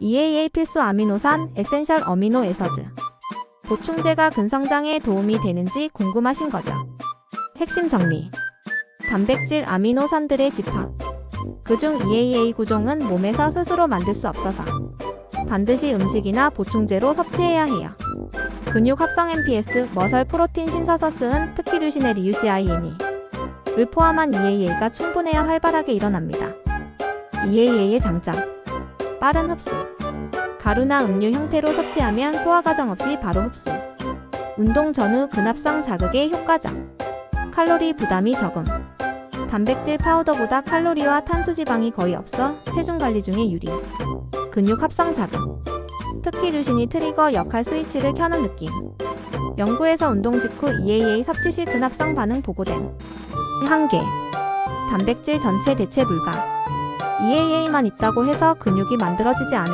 EAA 필수 아미노산 에센셜 어미노 에서즈 보충제가 근성장에 도움이 되는지 궁금하신 거죠? 핵심 정리 단백질 아미노산들의 집합 그중 EAA 구종은 몸에서 스스로 만들 수 없어서 반드시 음식이나 보충제로 섭취해야 해요. 근육 합성 MPS, 머설 프로틴 신서서스는 특히 류신의 리유시아이인이 을 포함한 EAA가 충분해야 활발하게 일어납니다. EAA의 장점 빠른 흡수. 가루나 음료 형태로 섭취하면 소화 과정 없이 바로 흡수. 운동 전후 근합성 자극에 효과적 칼로리 부담이 적음. 단백질 파우더보다 칼로리와 탄수지방이 거의 없어 체중 관리 중에 유리. 근육 합성 자극. 특히 류신이 트리거 역할 스위치를 켜는 느낌. 연구에서 운동 직후 EAA 섭취 시 근합성 반응 보고됨 한계. 단백질 전체 대체 불가 EAA만 있다고 해서 근육이 만들어지지 않은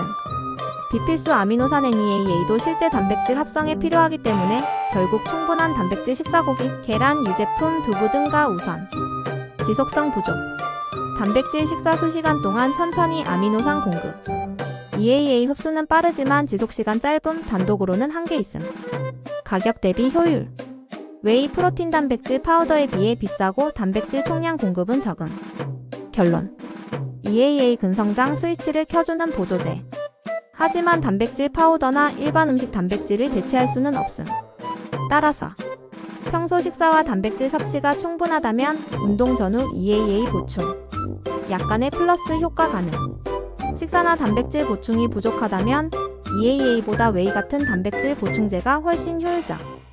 비필수 아미노산 NEAA도 실제 단백질 합성에 필요하기 때문에 결국 충분한 단백질 식사고기, 계란, 유제품, 두부 등과 우선 지속성 부족. 단백질 식사 수시간 동안 천천히 아미노산 공급. EAA 흡수는 빠르지만 지속시간 짧음 단독으로는 한계 있음. 가격 대비 효율. 웨이 프로틴 단백질 파우더에 비해 비싸고 단백질 총량 공급은 적음. 결론 EAA 근성장 스위치를 켜주는 보조제 하지만 단백질 파우더나 일반 음식 단백질을 대체할 수는 없음. 따라서 평소 식사와 단백질 섭취가 충분하다면 운동 전후 EAA 보충, 약간의 플러스 효과 가능. 식사나 단백질 보충이 부족하다면 EAA보다 웨이 같은 단백질 보충제가 훨씬 효율적.